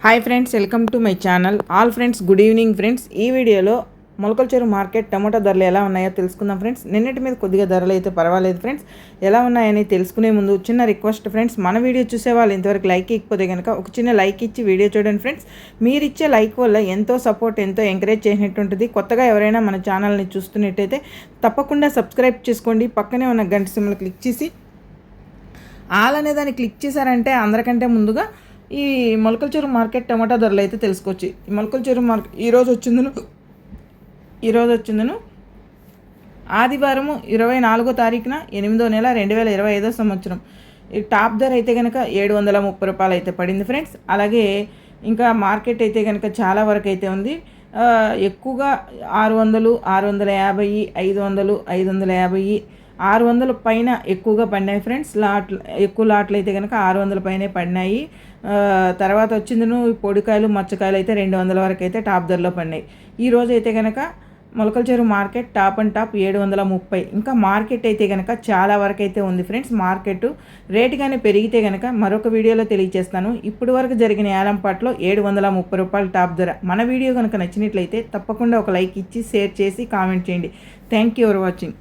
Hi friends welcome to my channel all friends good evening friends ఈ వీడియోలో మొలకల చెరువు మార్కెట్ టమాటా ధరలు ఎలా ఉన్నాయో తెలుసుకుందాం ఫ్రెండ్స్ నిన్నటి మీద కొద్దిగా ధరలు అయితే పర్వాలేదు ఫ్రెండ్స్ ఎలా ఉన్నాయని తెలుసుకునే ముందు చిన్న రిక్వెస్ట్ ఫ్రెండ్స్ మన వీడియో చూసే వాళ్ళు ఇంతవరకు లైక్ ఇకపోతే కనుక ఒక చిన్న లైక్ ఇచ్చి వీడియో చూడండి ఫ్రెండ్స్ మీరు ఇచ్చే లైక్ వల్ల ఎంతో సపోర్ట్ ఎంతో ఎంకరేజ్ చేసినట్టుంటుంది. కొత్తగా ఎవరైనా మన ఛానల్ని చూస్తున్నట్టయితే తప్పకుండా సబ్స్క్రైబ్ చేసుకోండి. పక్కనే ఉన్న గంట సిమ్లు క్లిక్ చేసి ఆల్ అనే దాన్ని క్లిక్ చేశారంటే అందరికంటే ముందుగా ఈ మొలకల చెరువు మార్కెట్ టమాటా ధరలు అయితే తెలుసుకోవచ్చు. ఈ మొలకల చెరువు మార్కెట్ ఈరోజు వచ్చిందను ఈరోజు వచ్చిందను ఆదివారము ఇరవై నాలుగో తారీఖున ఎనిమిదో నెల రెండు వేల ఇరవై ఐదో సంవత్సరం. ఈ టాప్ ధర అయితే కనుక ఏడు వందల ముప్పై రూపాయలు అయితే పడింది ఫ్రెండ్స్. అలాగే ఇంకా మార్కెట్ అయితే కనుక చాలా వరకు అయితే ఉంది. ఎక్కువగా ఆరు వందలు ఆరు వందల యాభై ఐదు వందలు ఐదు వందల యాభై ఆరు వందల పైన ఎక్కువగా పడినాయి ఫ్రెండ్స్. లాట్లు ఎక్కువ లాట్లు అయితే కనుక ఆరు వందల పైనే పడినాయి. తర్వాత వచ్చిందను పొడికాయలు మచ్చకాయలు అయితే రెండు వందల వరకు అయితే టాప్ ధరలో పడినాయి. ఈ రోజు అయితే కనుక మొలకల చెరువు మార్కెట్ టాప్ అండ్ టాప్ ఏడు వందల ముప్పై. ఇంకా మార్కెట్ అయితే కనుక చాలా వరకు అయితే ఉంది ఫ్రెండ్స్. మార్కెట్ రేటు కానీ పెరిగితే కనుక మరొక వీడియోలో తెలియజేస్తాను. ఇప్పటి వరకు జరిగిన ఏలంపాట్లో ఏడు వందల ముప్పై రూపాయలు టాప్ ధర. మన వీడియో కనుక నచ్చినట్లయితే తప్పకుండా ఒక లైక్ ఇచ్చి షేర్ చేసి కామెంట్ చేయండి. Thank you for watching.